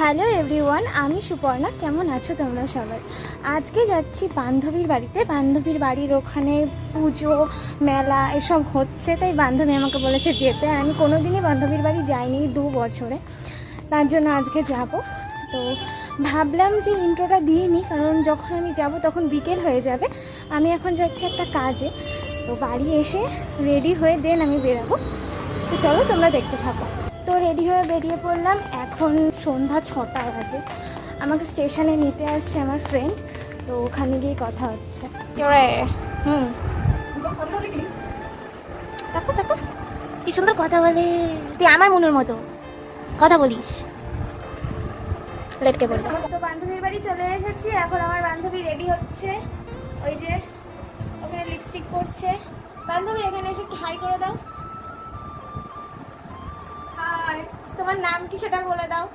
Hello everyone, আমি সুপর্ণা। কেমন আছো তোমরা সবাই? আজকে যাচ্ছি বান্ধবীর বাড়িতে। বান্ধবীর বাড়ির ওখানে পুজো, মেলা এসব হচ্ছে, তাই বান্ধবী আমাকে বলেছে যেতে। আমি কোনোদিনই বান্ধবীর বাড়ি যাইনি দু বছরে। তার জন্য আজকে যাব। তো ভাবলাম যে ইন্ট্রোটা দিয়ে নিই, কারণ যখন আমি যাব তখন বিকেল হয়ে যাবে। আমি এখন যাচ্ছি একটা কাজে। তো বাড়ি এসে রেডি হয়ে দেন আমি বেরাবো। তো চলো তোমরা দেখতে থাকো। তো রেডি হয়ে বেরিয়ে পড়লাম। এখন সন্ধ্যা ছটা বাজে। আমাকে স্টেশনে নিতে আসছে আমার ফ্রেন্ড তো ওখানে গিয়ে কথা হচ্ছে। হুম। দেখো দেখো কি সুন্দর কথা বলে। তুই আমার মনের মতো। কথা বলিস। লেটকে বলব তো বান্ধবীর বাড়ি চলে এসেছি এখন আমার বান্ধবী রেডি হচ্ছে। ওই যে ওখানে লিপস্টিক করছে বান্ধবী এখানে এসে একটু হাই করে দাও। হাই তোমার নাম কি সেটা বলে দাও।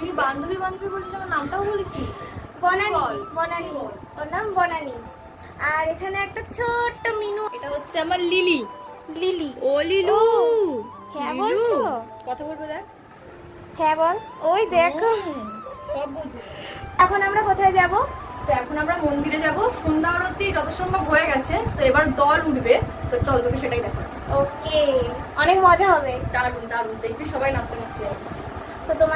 তুই বান্ধবী বান্ধবী বলছিস আমার নামটাও বলেছি বনানি। বনানি। ওর নাম বনানি। আর এখানে একটা ছোট্ট মিনু। এটা হচ্ছে আমার লিলি। লিলি। ও লিলু। হ্যাঁ। বলছো? কথা বলবে দেখ। হ্যাঁ বল। ওই দেখো। সব বুঝি। এখন আমরা কোথায় যাব? তো এখন আমরা মন্দিরে যাব। সন্ধ্যা আরতি যত সম্ভব হয়ে গেছে তো এবার দল উঠবে। তো চল তোকে সেটাই দেখো ওকে। অনেক মজা হবে। দারুণ দারুণ দেখবি সবাই নাচতে নাচতে যাবে।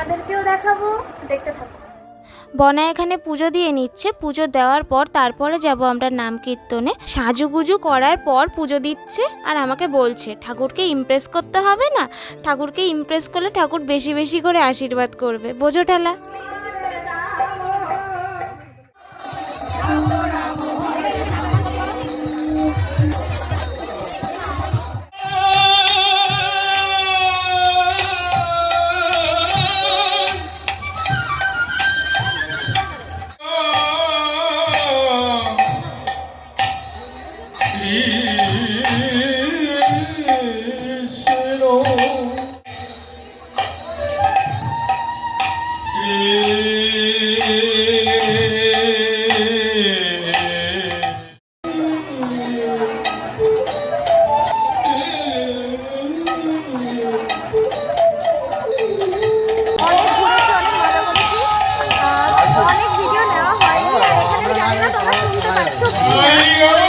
তোমাদেরকেও দেখাবো, দেখতে থাকো। বনা এখানে পুজো দিয়ে নিচ্ছে, পুজো দেওয়ার পর তারপরে যাব আমরা নাম কীর্তনে। সাজুগুজু করার পর পুজো দিচ্ছে আর আমাকে বলছে, ঠাকুরকে ইমপ্রেস করতে হবে না? ঠাকুরকে ইমপ্রেস করলে ঠাকুর বেশি বেশি করে আশীর্বাদ করবে। বোঝো ঠেলা। অনেক ভিডিও নেওয়া হয় এখানে জানি না তোমরা শুনতে পাচ্ছ